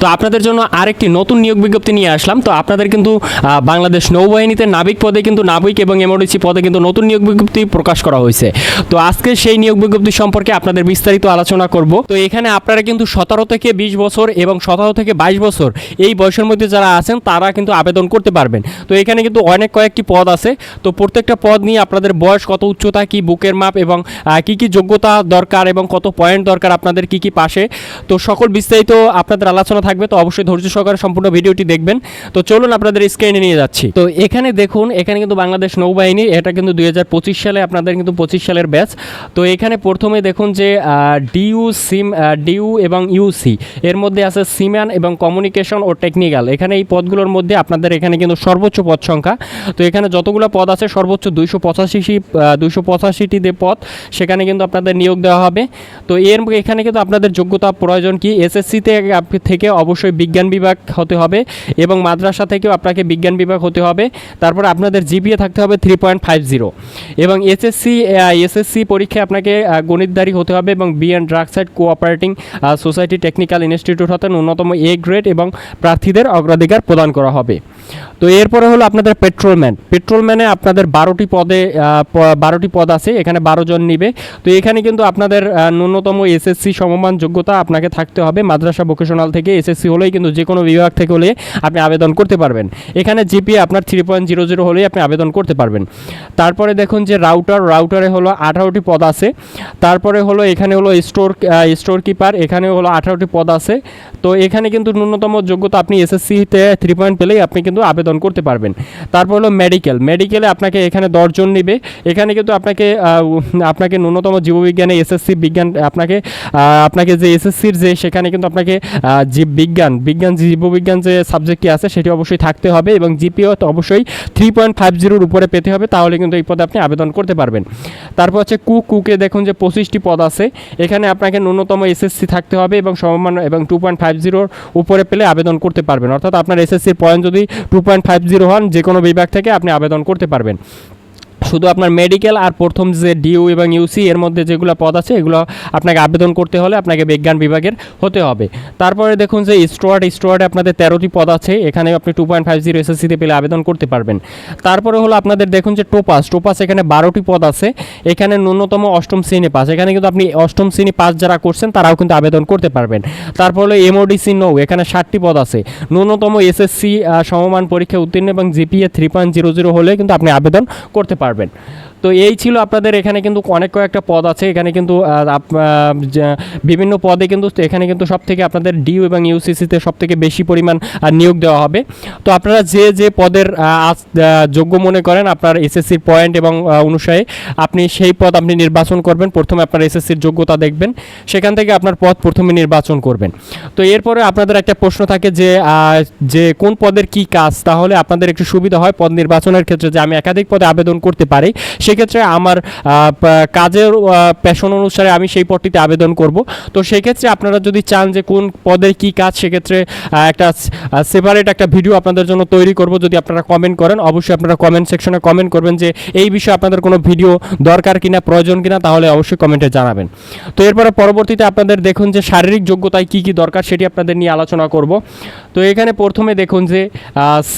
তো আপনাদের জন্য আরেকটি নতুন নিয়োগ বিজ্ঞপ্তি নিয়ে আসলাম। তো আপনাদের কিন্তু বাংলাদেশ নৌবাহিনীতে নাবিক পদে কিন্তু নাবিক এবং এমওডিসি পদে কিন্তু নতুন নিয়োগ বিজ্ঞপ্তি প্রকাশ করা হয়েছে। তো আজকে সেই নিয়োগ বিজ্ঞপ্তি সম্পর্কে আপনাদের বিস্তারিত আলোচনা করব। তো এখানে আপনারা কিন্তু সতেরো থেকে বিশ বছর এবং সতেরো থেকে বাইশ বছর এই বয়সের মধ্যে যারা আছেন, তারা কিন্তু আবেদন করতে পারবেন। তো এখানে কিন্তু অনেক কয়েকটি পদ আছে। তো প্রত্যেকটা পদ নিয়ে আপনাদের বয়স কত, উচ্চতা কি, বুকের মাপ এবং কি কি যোগ্যতা দরকার এবং কত পয়েন্ট দরকার আপনাদের, কি কি পাশে। তো সকল বিস্তারিত আপনাদের আলোচনা থাকবে, তো অবশ্যই ধৈর্য সহকারে সম্পূর্ণ ভিডিওটি দেখবেন। তো চলুন আপনাদের স্ক্রিনে নিয়ে যাচ্ছি। তো এখানে দেখুন, এখানে কিন্তু বাংলাদেশ নৌবাহিনী, এটা কিন্তু দুই হাজার পঁচিশ সালে, আপনাদের কিন্তু পঁচিশ সালের ব্যাচ তো এখানে প্রথমে দেখুন যে ডিউ সিম ডিউ এবং ইউসি এর মধ্যে আছে সিম্যান এবং কমিউনিকেশন ও টেকনিক্যাল এখানে এই পদগুলোর মধ্যে আপনাদের এখানে কিন্তু সর্বোচ্চ পদ সংখ্যা। তো এখানে যতগুলো পদ আছে, সর্বোচ্চ দুইশো পঁচাশি দুইশো পঁচাশিটি যে পদ, সেখানে কিন্তু আপনাদের নিয়োগ দেওয়া হবে। তো এর এখানে কিন্তু আপনাদের যোগ্যতা প্রয়োজন কি? এসএসসিতে থেকে অবশ্যই বিজ্ঞান বিভাগ হতে হবে এবং মাদ্রাসা থেকেও আপনাকে বিজ্ঞান বিভাগ হতে হবে। তারপর আপনাদের জিপিএ থাকতে হবে থ্রি পয়েন্ট ফাইভ জিরো এবং এসএসসি এসএসসি পরীক্ষায় আপনাকে গণিতধারী হতে হবে এবং B and drug side cooperating society technical institute হতে ন্যূনতম এ গ্রেড এবং প্রার্থীদের অগ্রাধিকার প্রদান করা হবে। তো এরপরে হলো আপনাদের পেট্রোলম্যান পেট্রোলম্যানে আপনাদের বারোটি পদে বারোটি পদ আছে, এখানে বারো জন নিবে। তো এখানে কিন্তু আপনাদের ন্যূনতম এসএসসি সমমান যোগ্যতা আপনাকে থাকতে হবে মাদ্রাসা ভোকেশনাল থেকে এসএসসি হলেই কিন্তু যে কোনো বিভাগ থেকে হলে আপনি আবেদন করতে পারবেন। এখানে জিপিএ আপনার থ্রি পয়েন্ট জিরো জিরো হলেই আপনি আবেদন করতে পারবেন। তারপরে দেখুন যে রাউটার রাউটারে হলো আঠারোটি পদ আছে। তারপরে হলো এখানে হলো স্টোর স্টোর কিপার এখানে হলো আঠারোটি পদ আছে। তো এখানে কিন্তু ন্যূনতম যোগ্যতা আপনি এসএসসিতে থ্রি পয়েন্ট পেলেই আপনি কিন্তু আবেদন করতে পারবেন। তারপর হলো মেডিকেল মেডিকেলে আপনাকে এখানে দশজন নেবে। এখানে কিন্তু আপনাকে আপনাকে ন্যূনতম জীববিজ্ঞানে এসএসসি বিজ্ঞান, আপনাকে আপনাকে যে এসএসসির যে, সেখানে কিন্তু আপনাকে জীব বিজ্ঞান বিজ্ঞান, জীববিজ্ঞান যে সাবজেক্টটি আছে সেটি অবশ্যই থাকতে হবে এবং জিপিও তো অবশ্যই থ্রি পয়েন্ট ফাইভ জিরোর উপরে পেতে হবে, তাহলে কিন্তু এই পদে আপনি আবেদন করতে পারবেন। তারপর হচ্ছে কুক কুকে দেখুন যে পঁচিশটি পদ আছে, এখানে আপনাকে ন্যূনতম এসএসসি থাকতে হবে এবং সমমান, এবং টু পয়েন্ট ফাইভ জিরোর উপরে পেলে আবেদন করতে পারবেন। অর্থাৎ আপনার এসএসসির পয়েন্ট যদি টু পয়েন্ট ফাইভ জিরো হন যে কোনো বিভাগ থেকে আপনি আবেদন করতে পারবেন। শুধু আপনার মেডিকেল আর প্রথম যে ডিইউ এবং ইউসি এর মধ্যে যেগুলো পদ আছে, এগুলো আপনাকে আবেদন করতে হলে আপনাকে বিজ্ঞান বিভাগের হতে হবে। তারপরে দেখুন যে স্টোয়ার্ড স্টোয়ার্ডে আপনাদের তেরোটি পদ আছে এখানে আপনি টু পয়েন্ট ফাইভ জিরো এসএসসিতে পেলে আবেদন করতে পারবেন। তারপরে হলো আপনাদের দেখুন যে টোপাস টোপাস এখানে বারোটি পদ আছে, এখানে ন্যূনতম অষ্টম শ্রেণি পাস। এখানে কিন্তু আপনি অষ্টম শ্রেণি পাস যারা করছেন, তারাও কিন্তু আবেদন করতে পারবেন। তারপর হলো এমওডিসি নৌ এখানে ষাটটি পদ আছে। ন্যূনতম এসএসসি সমমান পরীক্ষা উত্তীর্ণ এবং GPA three point zero zero হলে কিন্তু আপনি আবেদন করতে পারবেন। happen তো এই ছিল আপনাদের, এখানে কিন্তু অনেক কয়েকটা পদ আছে। এখানে কিন্তু বিভিন্ন পদে কিন্তু, এখানে কিন্তু সব থেকে আপনাদের ডিউ এবং ইউসিসিতে সব থেকে বেশি পরিমাণ নিয়োগ দেওয়া হবে। তো আপনারা যে যে পদের যোগ্য মনে করেন, আপনার এসএসসির পয়েন্ট এবং অনুসারে আপনি সেই পদ আপনি নির্বাচন করবেন। প্রথমে আপনার এসএসসির যোগ্যতা দেখবেন। সেখান থেকে আপনার পদ প্রথমে নির্বাচন করবেন। তো এরপরে আপনাদের একটা প্রশ্ন থাকে যে যে, কোন পদের কি কাজ? তাহলে আপনাদের একটু সুবিধা হয় পদ নির্বাচনের ক্ষেত্রে যে, আমি একাধিক পদে আবেদন করতে পারি। সেক্ষেত্রে আমার কাজের প্যাশন অনুসারে আমি সেই পদটিতে আবেদন করব। তো সেক্ষেত্রে আপনারা যদি চান যে কোন পদের কি কাজ, সেক্ষেত্রে একটা সেপারেট একটা ভিডিও আপনাদের জন্য তৈরি করব যদি আপনারা কমেন্ট করেন। অবশ্যই আপনারা কমেন্ট সেকশনে কমেন্ট করবেন যে এই বিষয়ে আপনাদের কোনো ভিডিও দরকার কিনা, প্রয়োজন কিনা, তাহলে অবশ্যই কমেন্টে জানাবেন। তো এরপরে পরবর্তীতে আপনাদের দেখুন যে শারীরিক যোগ্যতায় কি কি দরকার সেটি আপনাদের নিয়ে আলোচনা করব। তো এখানে প্রথমে দেখুন যে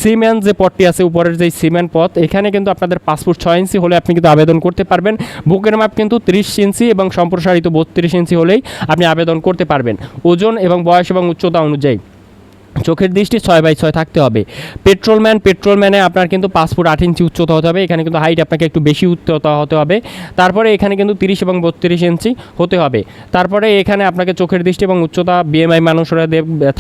সিমেন্ট যে পদটি আছে, উপরের যে সিমেন্ট পথ এখানে কিন্তু আপনাদের পাসপোর্ট ছয় ইঞ্চি হলে আপনি কিন্তু আবেদন করতে পারবেন। বুকের মাপ কিন্তু ত্রিশ ইঞ্চি এবং সম্প্রসারিত বত্রিশ ইঞ্চি হলেই আপনি আবেদন করতে পারবেন। ওজন এবং বয়স এবং উচ্চতা অনুযায়ী। চোখের দৃষ্টি ছয় বাই ছয় থাকতে হবে। পেট্রোলম্যান, পেট্রোলম্যানে আপনার কিন্তু পাসপোর্ট আট ইঞ্চি উচ্চতা হতে হবে। এখানে কিন্তু হাইট আপনাকে একটু বেশি উচ্চতা হতে হবে। তারপরে এখানে কিন্তু তিরিশ এবং বত্রিশ ইঞ্চি হতে হবে। তারপরে এখানে আপনাকে চোখের দৃষ্টি এবং উচ্চতা বিএমআই মানুষরা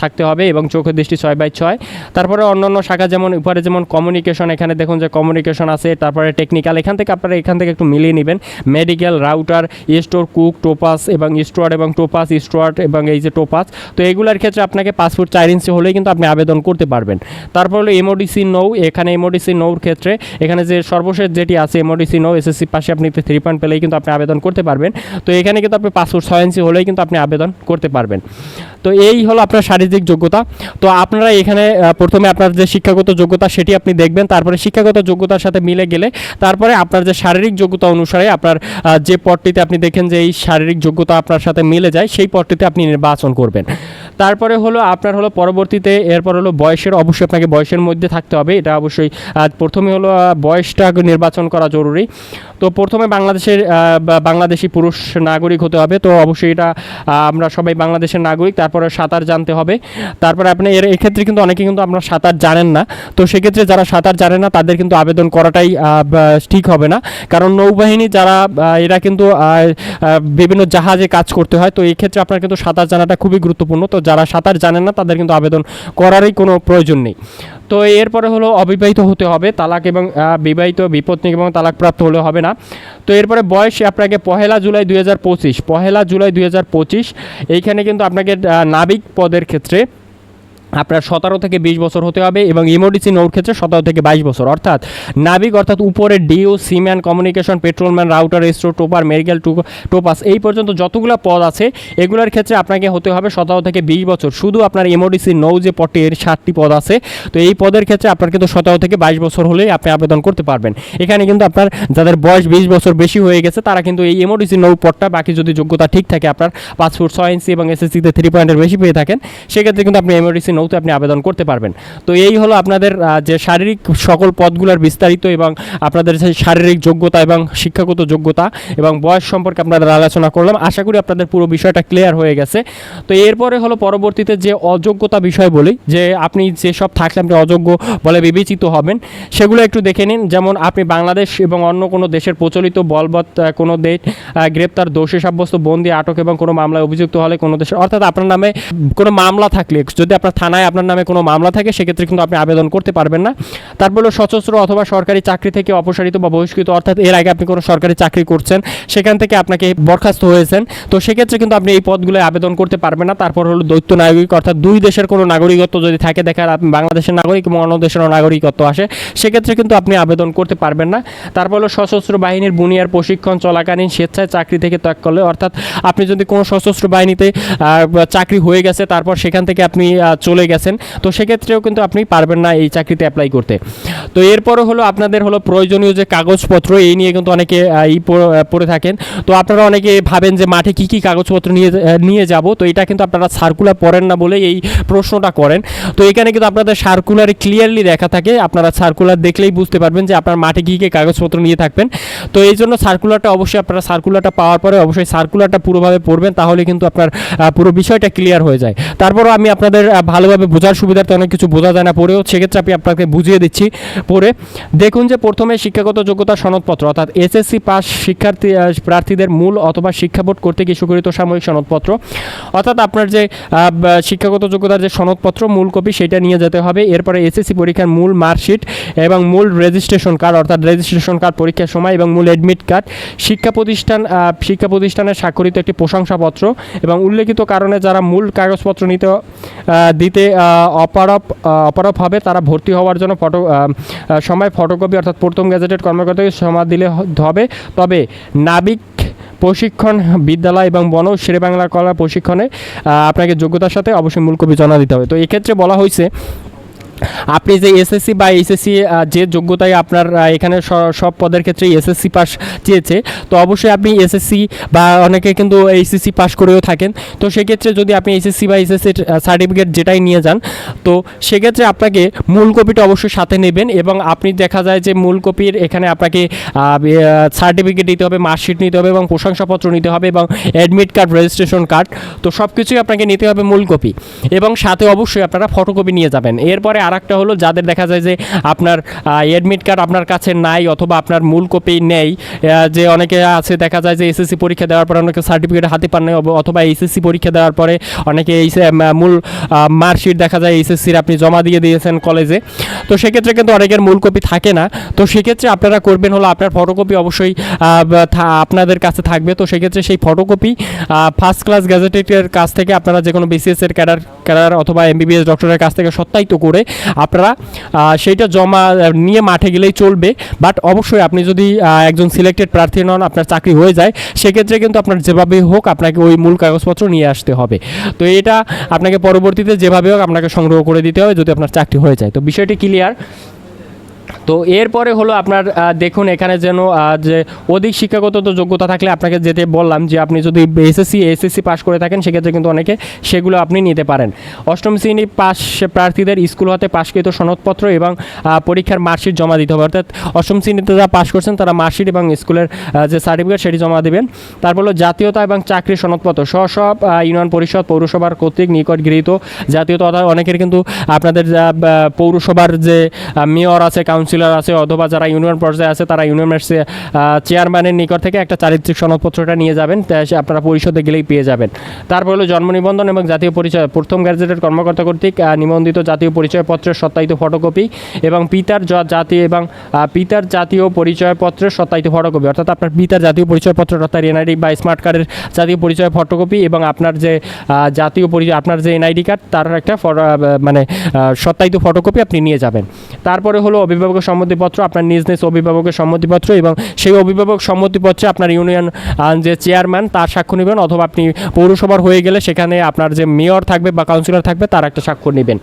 থাকতে হবে এবং চোখের দৃষ্টি ছয় বাই ছয়। তারপরে অন্যান্য শাখা যেমন, উপরে যেমন কমিউনিকেশন এখানে দেখুন যে কমিউনিকেশন আছে, তারপরে টেকনিক্যাল এখান থেকে আপনারা এখান থেকে একটু মিলিয়ে নেবেন। Medical writer store cook topass এবং স্টোয়ার্ড এবং টোপাস স্টোয়ার্ড এবং এই যে টোপাস তো এগুলোর ক্ষেত্রে আপনাকে পাসপোর্ট চার ইঞ্চি হলেই কিন্তু আপনি আবেদন করতে পারবেন। তারপর হলো এমওডিসি নৌ এখানে এমওডিসি নৌর ক্ষেত্রে এখানে যে সর্বশেষ যেটি আছে এমওডিসি নৌ এসএসসি পাশে আপনি থ্রি পয়েন্ট পেলেই কিন্তু আপনি আবেদন করতে পারবেন। তো এখানে কিন্তু আপনি পাসপোর্ট ছয় ইঞ্চি হলেই কিন্তু আপনি আবেদন করতে পারবেন। তো এই হলো আপনার শারীরিক যোগ্যতা। তো আপনারা এখানে প্রথমে আপনার যে শিক্ষাগত যোগ্যতা সেটি আপনি দেখবেন, তারপরে শিক্ষাগত যোগ্যতার সাথে মিলে গেলে তারপরে আপনার যে শারীরিক যোগ্যতা অনুসারে আপনার যে পদটিতে আপনি দেখেন যে এই শারীরিক যোগ্যতা আপনার সাথে মিলে যায়, সেই পদটিতে আপনি নির্বাচন করবেন। তারপরে হলো আপনার হলো পরবর্তীতে, এরপর হলো বয়সের, অবশ্যই আপনাকে বয়সের মধ্যে থাকতে হবে, এটা অবশ্যই প্রথমে হলো বয়সটা নির্বাচন করা জরুরি। তো প্রথমে বাংলাদেশের বাংলাদেশি পুরুষ নাগরিক হতে হবে, তো অবশ্যই এটা আমরা সবাই বাংলাদেশের নাগরিক তারপরে সাঁতার জানতে হবে। তারপরে আপনি এর, এক্ষেত্রে কিন্তু অনেকে কিন্তু আপনার সাঁতার জানেন না। তো সেক্ষেত্রে যারা সাঁতার জানে না, তাদের কিন্তু আবেদন করাটাই ঠিক হবে না। কারণ নৌবাহিনী যারা এরা কিন্তু বিভিন্ন জাহাজে কাজ করতে হয়। তো এই ক্ষেত্রে আপনার কিন্তু সাঁতার জানাটা খুবই গুরুত্বপূর্ণ। তো যারা সাঁতার জানেন না, তাদের কিন্তু আবেদন করারই কোনো প্রয়োজন নেই। তো এরপরে হলো অবিবাহিত হতে হবে, তালাক এবং বিবাহিত বিপত্নিক এবং তালাকপ্রাপ্ত হলে হবে না। তো এরপরে বয়স আপনাকে পহেলা জুলাই দুই হাজার পঁচিশ, পহেলা জুলাই দুই হাজার পঁচিশ, এইখানে কিন্তু আপনাকে নাবিক পদের ক্ষেত্রে আপনার সতেরো থেকে বিশ বছর হতে হবে এবং ইমোডিসি নৌর ক্ষেত্রে সতেরো থেকে বাইশ বছর। অর্থাৎ নাবিক অর্থাৎ উপরে ডিও, সিম্যান, কমিউনিকেশন, পেট্রোলম্যান, রাউটার এস্ট্রো টোপার, মেডিকেল টোপাস, এই পর্যন্ত যতগুলো পদ আছে, এগুলোর ক্ষেত্রে আপনাকে হতে হবে সতেরো থেকে বিশ বছর। শুধু আপনার ইমোডিসি নৌ যে পদটি এর ষাটটি পদ আছে, তো এই পদের ক্ষেত্রে আপনার কিন্তু সতেরো থেকে বাইশ বছর হলেই আপনি আবেদন করতে পারবেন। এখানে কিন্তু আপনার যাদের বয়স বিশ বছর বেশি হয়ে গেছে, তারা কিন্তু এই এমওডিসি নৌ পদটা বাকি যদি যোগ্যতা ঠিক থাকে, আপনার ফুট ছয় ইঞ্চি এবং এসএসসিতে থ্রি পয়েন্টের বেশি পেয়ে থাকেন, সেক্ষেত্রে কিন্তু আপনি এমওডিসি নৌতে আপনি আবেদন করতে পারবেন। তো এই হলো আপনাদের যে শারীরিক সকল পদগুলোর বিস্তারিত এবং আপনাদের যে শারীরিক যোগ্যতা এবং শিক্ষাগত যোগ্যতা এবং বয়স সম্পর্কে আপনাদের আলোচনা করলাম। আশা করি আপনাদের পুরো বিষয়টা ক্লিয়ার হয়ে গেছে। তো এরপরে হলো পরবর্তীতে যে অযোগ্যতা বিষয় বলি, যে আপনি যেসব থাকলে আপনি অযোগ্য বলে বিবেচিত হবেন, সেগুলো একটু দেখে নিন। যেমন আপনি বাংলাদেশ এবং অন্য কোনো দেশের প্রচলিত বলবৎ কোনো দেশ গ্রেপ্তার, দোষী সাব্যস্ত, বন্দি, আটক এবং কোনো মামলায় অভিযুক্ত হলে কোনো দেশের, অর্থাৎ আপনার নামে কোনো মামলা থাকলে, যদি আপনার থানায় আপনার নামে কোনো মামলা থাকে সেক্ষেত্রে কিন্তু আপনি আবেদন করতে পারবেন না। তারপর হলো সশস্ত্র অথবা সরকারি চাকরি থেকে অপসারিত বা বহিষ্কৃত অর্থাৎ এর আগে আপনি কোনো সরকারি চাকরি করছেন সেখান থেকে আপনাকে বরখাস্ত হয়েছেন। তো সেক্ষেত্রে কিন্তু আপনি এই পদগুলো আবেদন করতে পারবেন না। তারপর হলো দৈত্য নাগরিক অর্থাৎ দুই দেশের কোনো নাগরিকত্ব যদি থাকে দেখার আপনি বাংলাদেশের নাগরিক এবং অন্য দেশেরও নাগরিকত্ব আসে সেক্ষেত্রে কিন্তু আপনি আবেদন করতে পারবেন না। তারপর হলো সশস্ত্র বাহিনীর বুনিয়ার প্রশিক্ষণ চলাকালীন স্বেচ্ছায় চাকরি থেকে ত্যাগ করলে অর্থাৎ আপনি যদি কোনো সশস্ত্র বাহিনীতে চাকরি হয়ে গেছে তারপর সেখান থেকে আপনি আহ, চলে গেছেন। তো সেক্ষেত্রেও কিন্তু আপনি পারবেন না এই চাকরিতে অ্যাপ্লাই করতে। তো এরপরে হলো আপনাদের হলো প্রয়োজনীয় যে কাগজপত্র এই নিয়ে কিন্তু অনেকে ই পড়ে থাকেন। তো আপনারা অনেকে ভাবেন যে মাঠে কি কি কাগজপত্র নিয়ে নিয়ে যাব। তো এটা কিন্তু আপনারা সার্কুলার পড়েন না বলে এই প্রশ্নটা করেন। তো এখানে কিন্তু আপনাদের সার্কুলারে ক্লিয়ারলি দেখা থাকে। আপনারা সার্কুলার দেখলেই বুঝতে পারবেন যে আপনার মাঠে কী কী কাগজপত্র নিয়ে থাকবেন। তো এই জন্য সার্কুলারটা অবশ্যই আপনারা সার্কুলারটা পাওয়ার পরে অবশ্যই সার্কুলারটা পুরোভাবে পড়বেন তাহলে কিন্তু আপনার পুরো বিষয়টা ক্লিয়ার হয়ে যায়। তারপরও আমি আপনাদের আহ, ভালোভাবে বোঝার সুবিধার্থে অনেক কিছু বোঝা যায় না পড়েও, সেক্ষেত্রে আমি আপনাকে বুঝিয়ে দিচ্ছি পড়ে। দেখুন যে প্রথমে শিক্ষাগত যোগ্যতা সনদপত্র, অর্থাৎ এসএসসি পাস শিক্ষার্থী প্রার্থীদের মূল অথবা শিক্ষা বোর্ড কর্তৃক ইস্যুকৃত সাময়িক সনদপত্র। অর্থাৎ আপনার যে শিক্ষাগত যোগ্যতার যে সনদপত্র, মূল কপি, সেটা নিয়ে যেতে হবে। এরপরে এসএসসি পরীক্ষার মূল মার্কশিট এবং মূল রেজিস্ট্রেশন কার্ড অর্থাৎ রেজিস্ট্রেশন কার্ড পরীক্ষার সময় এবং মূল অ্যাডমিট কার্ড শিক্ষা প্রতিষ্ঠান শিক্ষা প্রতিষ্ঠানের স্বাক্ষরিত একটি প্রশংসাপত্র এবং উল্লেখিত কারণে যারা মূল কাগজপত্র নিতে দিতে অপারপ অপারব হবে তারা ভর্তি হওয়ার জন্য ফটো সময় ফটোকপি অর্থাৎ প্রথম গ্যাজেটেড কর্মকর্তাকে সময় দিলে হবে। তবে নাবিক প্রশিক্ষণ বিদ্যালয় এবং বন শেরে বাংলা কলা প্রশিক্ষণে আপনাকে যোগ্যতার সাথে অবশ্যই মূল কপি জমা দিতে হবে। তো এক্ষেত্রে বলা হয়েছে আপনি যে এসএসসি বা এইচএসসি যে যোগ্যতায় আপনার এখানে সব পদের ক্ষেত্রে এসএসসি পাস চেয়েছে, তো অবশ্যই আপনি এসএসসি বা অনেকে কিন্তু এইচএসসি পাস করেও থাকেন। তো সেক্ষেত্রে যদি আপনি এইচএসসি বা এইচএসসি সার্টিফিকেট যেটাই নিয়ে যান, তো সেক্ষেত্রে আপনাকে মূল কপিটা অবশ্যই সাথে নেবেন এবং আপনি দেখা যায় যে মূল কপির এখানে আপনাকে সার্টিফিকেট দিতে হবে মার্কশিট নিতে হবে এবং প্রশংসাপত্র নিতে হবে এবং অ্যাডমিট কার্ড রেজিস্ট্রেশন কার্ড তো সব কিছুই আপনাকে নিতে হবে মূল কপি এবং সাথে অবশ্যই আপনারা ফটোকপি নিয়ে যাবেন। এরপরে আর একটা হলো যাদের দেখা যায় যে আপনার অ্যাডমিট কার্ড আপনার কাছে নাই অথবা আপনার মূল কপি নেই যে অনেকে আছে দেখা যায় যে এসএসসি পরীক্ষা দেওয়ার পরে অনেকে সার্টিফিকেট হাতে পান নাই অথবা এইচএসসি পরীক্ষা দেওয়ার পরে অনেকে এই মূল মার্কশিট দেখা যায় এইচএসসির আপনি জমা দিয়ে দিয়েছেন কলেজে তো সেক্ষেত্রে কিন্তু অনেকের মূল কপি থাকে না। তো সেক্ষেত্রে আপনারা করবেন হলো আপনার ফটোকপি অবশ্যই আপনাদের কাছে থাকবে। তো সেক্ষেত্রে সেই ফটোকপি ফার্স্ট ক্লাস গ্যাজেটের কাছ থেকে আপনারা যে কোনো বিসিএস এর ক্যাডার ডাক্তার অথবা এমবিবিএস ডক্টরের কাছ থেকে সত্যায়িত করে আপনারা সেইটা জমা নিয়ে মাঠে গেলেই চলবে। বাট অবশ্যই আপনি যদি একজন সিলেক্টেড প্রার্থী নন আপনার চাকরি হয়ে যায়, সেক্ষেত্রে কিন্তু আপনার যেভাবেই হোক আপনাকে ওই মূল কাগজপত্র নিয়ে আসতে হবে। তো এটা আপনাকে পরবর্তীতে যেভাবে হোক আপনাকে সংগ্রহ করে দিতে হবে যদি আপনার চাকরি হয়ে যায়। তো বিষয়টি ক্লিয়ার তো এরপরে হলো আপনার দেখুন এখানে যেন যে অধিক শিক্ষাগত তো যোগ্যতা থাকলে আপনাকে যেতে বললাম যে আপনি যদি এসএসসি এসএসসি পাস করে থাকেন, সেক্ষেত্রে কিন্তু অনেকে সেগুলো আপনি নিতে পারেন। অষ্টম শ্রেণি পাস প্রার্থীদের স্কুল হতে পাশকৃত সনদপত্র এবং পরীক্ষার মার্কশিট জমা দিতে হবে। অর্থাৎ অষ্টম শ্রেণীতে যারা পাস করছেন, তারা মার্কশিট এবং স্কুলের যে সার্টিফিকেট সেটি জমা দেবেন। তারপর হলো জাতীয়তা এবং চাকরির সনদপত্র। সহ সব ইউনিয়ন পরিষদ, পৌরসভার কর্তৃক নিকট গৃহীত জাতীয়তা অনেকের কিন্তু আপনাদের পৌরসভার যে মেয়র আছে কাউন্সিলর আছে অথবা যারা ইউনিয়ন পর্যায়ে আছে, তারা ইউনিয়নের চেয়ারম্যানের নিকট থেকে একটা চারিত্রিক সনদপত্রটা নিয়ে যাবেন আপনারা পরিষদে গেলেই পেয়ে যাবেন। তারপর হলো জন্ম নিবন্ধন এবং জাতীয় পরিচয়, প্রথম গ্যাজেটের কর্মকর্তা কর্তৃক নিবন্ধিত জাতীয় পরিচয়পত্রের সত্যায়িত ফটোকপি এবং পিতার জাতীয় এবং পিতার জাতীয় পরিচয়পত্রের সত্যায়িত ফটোকপি, অর্থাৎ আপনার পিতার জাতীয় পরিচয়পত্র অর্থাৎ এনআইডি বা স্মার্ট কার্ডের জাতীয় পরিচয় ফটোকপি এবং আপনার যে জাতীয় পরিচয় আপনার যে এনআইডি কার্ড, তার একটা মানে সত্যায়িত ফটোকপি আপনি নিয়ে যাবেন। তারপরে হলো অভিভাবকের সম্মতিপত্র, আপনার নিজ নিজ অভিভাবকের সম্মতিপত্র এবং সেই অভিভাবক সম্মতিপত্রে আপনার ইউনিয়ন যে চেয়ারম্যান তার সাক্ষ্য নেবেন অথবা আপনি পৌরসভার হয়ে গেলে সেখানে আপনার যে মেয়র থাকবে বা কাউন্সিলর থাকবে তার একটা স্বাক্ষর নেবেন।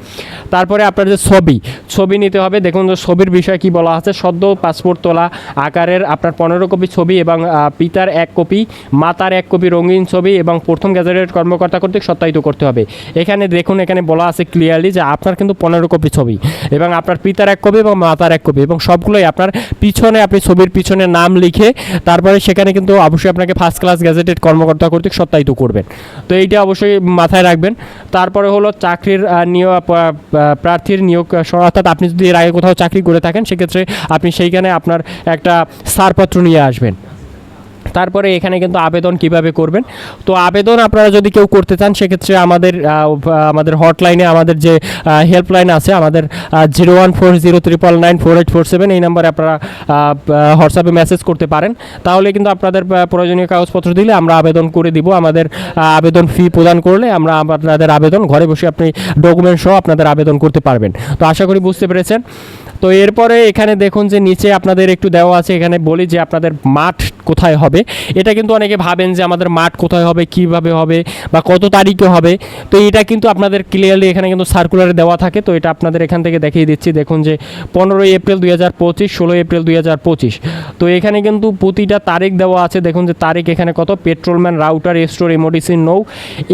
তারপরে আপনার যে ছবি ছবি নিতে হবে। দেখুন যে ছবির বিষয়ে কি বলা আছে। সদ্য পাসপোর্ট তোলা আকারের আপনার পনেরো কপি ছবি এবং পিতার এক কপি, মাতার এক কপি রঙিন ছবি এবং প্রথম গ্যাজেটের কর্মকর্তা কর্তৃক সত্যায়িত করতে হবে। এখানে দেখুন, এখানে বলা আছে ক্লিয়ারলি যে আপনার কিন্তু পনেরো কপি ছবি এবং আপনার পিতার এক কপি এবং মাতার এক কপি এবং সবগুলোই আপনার পিছনে, আপনি ছবির পিছনে নাম লিখে তারপরে সেখানে কিন্তু অবশ্যই আপনাকে ফার্স্ট ক্লাস গ্যাজেটেড কর্মকর্তা কর্তৃক সত্যায়িত করবেন। তো এইটা অবশ্যই মাথায় রাখবেন। তারপরে হলো চাকরির নিয়োগ প্রার্থীর নিয়োগ অর্থাৎ আপনি যদি এর আগে কোথাও চাকরি করে থাকেন, সেক্ষেত্রে আপনি সেইখানে আপনার একটা ছাড়পত্র নিয়ে আসবেন। তারপরে এখানে কিন্তু আবেদন কীভাবে করবেন? তো আবেদন আপনারা যদি কেউ করতে চান, সেক্ষেত্রে আমাদের আমাদের হটলাইনে আমাদের যে হেল্পলাইন আছে, আমাদের zero one four zero triple nine four eight four seven এই নাম্বারে আপনারা হোয়াটসঅ্যাপে মেসেজ করতে পারেন। তাহলে কিন্তু আপনাদের প্রয়োজনীয় কাগজপত্র দিলে আমরা আবেদন করে দিব। আমাদের আবেদন ফি প্রদান করলে আমরা আপনাদের আবেদন, ঘরে বসে আপনি ডকুমেন্ট সহ আপনাদের আবেদন করতে পারবেন। তো আশা করি বুঝতে পেরেছেন। তো এরপরে এখানে দেখুন যে নিচে আপনাদের একটু দেওয়া আছে, এখানে বলি যে আপনাদের মাঠ কোথায় হবে। এটা কিন্তু অনেকে ভাবেন যে আমাদের মাঠ কোথায় হবে, কীভাবে হবে বা কত তারিখে হবে। তো এটা কিন্তু আপনাদের ক্লিয়ারলি এখানে কিন্তু সার্কুলারে দেওয়া থাকে। তো এটা আপনাদের এখান থেকে দেখিয়ে দিচ্ছি। দেখুন যে পনেরোই এপ্রিল দুই হাজার পঁচিশ, ষোলোই এপ্রিল দুই হাজার পঁচিশ। তো এখানে কিন্তু প্রতিটা তারিখ দেওয়া আছে। দেখুন যে তারিখ এখানে কত? পেট্রোলম্যান, রাউটার স্টোর এমোডিসিন নৌ।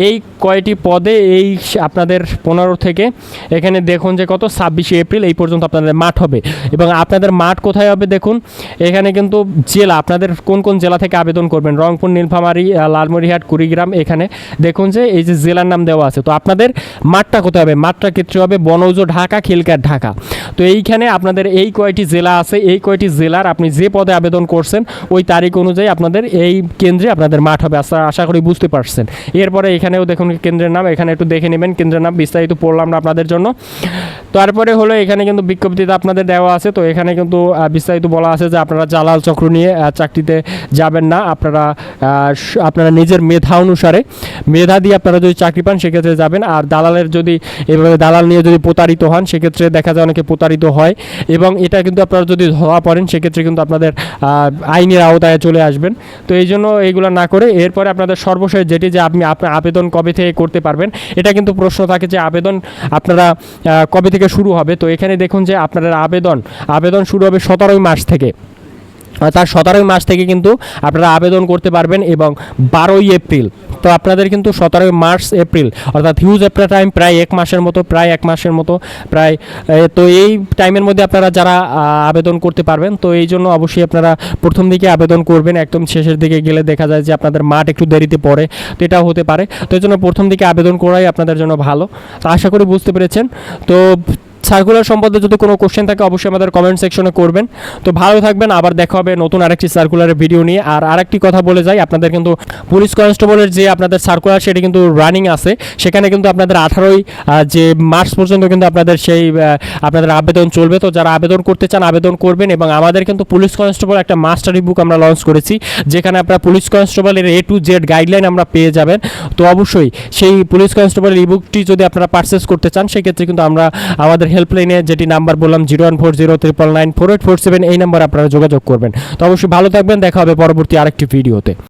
এই কয়টি পদে এই আপনাদের পনেরো থেকে এখানে দেখুন যে কত? ছাব্বিশে এপ্রিল এই পর্যন্ত আপনাদের মাঠ হবে। এবং আপনাদের মাঠ কোথায় হবে দেখুন, এখানে কিন্তু জেলা, আপনাদের কোন কোন জেলা থেকে আবেদন করবেন? রংপুর, নীলফামারী লালমরিহাট কুড়িগ্রাম, এখানে। দেখুন যে এই যে জেলার নাম দেওয়া আছে, তো আপনাদের মাঠটা কোথায় হবে? মাঠটা ক্ষেত্রে হবে বনৌজ ঢাকা খিলকার ঢাকা। তো এইখানে আপনাদের এই কয়টি জেলা আছে, এই কয়টি জেলার আপনি যে পদে আবেদন করছেন, ওই তারিখ অনুযায়ী আপনাদের এই কেন্দ্রে আপনাদের মাঠ হবে। আশা আশা করি বুঝতে পারছেন। এরপরে এখানেও দেখুন কেন্দ্রের নাম, এখানে একটু দেখে নেবেন কেন্দ্রের নাম বিস্তারিত পড়লাম না আপনাদের জন্য। তারপরে হলো এখানে কিন্তু বিজ্ঞপ্তিতে আপনাদের দেওয়া আছে। তো এখানে কিন্তু বিস্তারিত বলা আছে যে আপনারা জালাল চক্র নিয়ে চাকরিতে যাবেন না। আপনারা আপনারা নিজের মেধা অনুসারে, মেধা দিয়ে আপনারা যদি চাকরি পান, সেক্ষেত্রে যাবেন। আর দালালের যদি, এভাবে দালাল নিয়ে যদি প্রতারিত হন, সেক্ষেত্রে দেখা যায় অনেকে প্রতারিত হয়। এবং এটা কিন্তু আপনারা যদি ধরা পড়েন, সেক্ষেত্রে কিন্তু আপনাদের আইনের আওতায় চলে আসবেন। তো এই জন্য এইগুলো না করে, এরপরে আপনাদের সর্বশেষ যেটি যে আপনি আপনার আবেদন কবে থেকে করতে পারবেন, এটা কিন্তু প্রশ্ন থাকে যে আবেদন আপনারা কবে থেকে শুরু হবে? তো এখানে দেখুন যে আপনাদের আবেদন আবেদন শুরু হবে সতেরোই মার্চ থেকে। তার সতেরোই মাস থেকে কিন্তু আপনারা আবেদন করতে পারবেন এবং বারোই এপ্রিল। তো আপনাদের কিন্তু সতেরোই মার্চ এপ্রিল, অর্থাৎ হিউজ একটা টাইম প্রায় এক মাসের মতো, প্রায় এক মাসের মতো, প্রায় তো এই টাইমের মধ্যে আপনারা যারা আবেদন করতে পারবেন, তো এই জন্য অবশ্যই আপনারা প্রথম দিকে আবেদন করবেন, একদম শেষের দিকে গেলে দেখা যায় যে আপনাদের মাঠ একটু দেরিতে পড়ে, তো এটাও হতে পারে। তো এই জন্য প্রথম দিকে আবেদন করাই আপনাদের জন্য ভালো। তো আশা করি বুঝতে পেরেছেন। তো সার্কুলার সম্বন্ধে যদি কোনো কোশ্চেন থাকে, অবশ্যই আমাদের কমেন্ট সেকশনে করবেন। তো ভালো থাকবেন, আবার দেখা হবে নতুন আরেকটি সার্কুলারের ভিডিও নিয়ে। আর আরেকটি কথা বলে যাই, আপনাদের কিন্তু পুলিশ কনস্টেবলের যে আপনাদের সার্কুলার সেটি কিন্তু রানিং আছে। সেখানে কিন্তু আপনাদের আঠারোই যে মার্চ পর্যন্ত কিন্তু আপনাদের সেই আপনাদের আবেদন চলবে। তো যারা আবেদন করতে চান, আবেদন করবেন এবং আমাদের কিন্তু পুলিশ কনস্টেবল একটা মাস্টারি বুক আমরা লঞ্চ করেছি, যেখানে আপনারা পুলিশ কনস্টেবলের এ টু জেড গাইডলাইন আমরা পেয়ে যাবেন। তো অবশ্যই সেই পুলিশ কনস্টেবলের ই বুকটি যদি আপনারা পারচেস করতে চান, সেক্ষেত্রে কিন্তু আমরা আমাদের হেল্পলাইনে যেটি নাম্বার বললাম zero one four zero triple nine four eight four seven এই নাম্বার আপনারা যোগাযোগ করবেন। তো অবশ্যই ভালো থাকবেন, দেখা হবে পরবর্তী আরেকটি ভিডিওতে।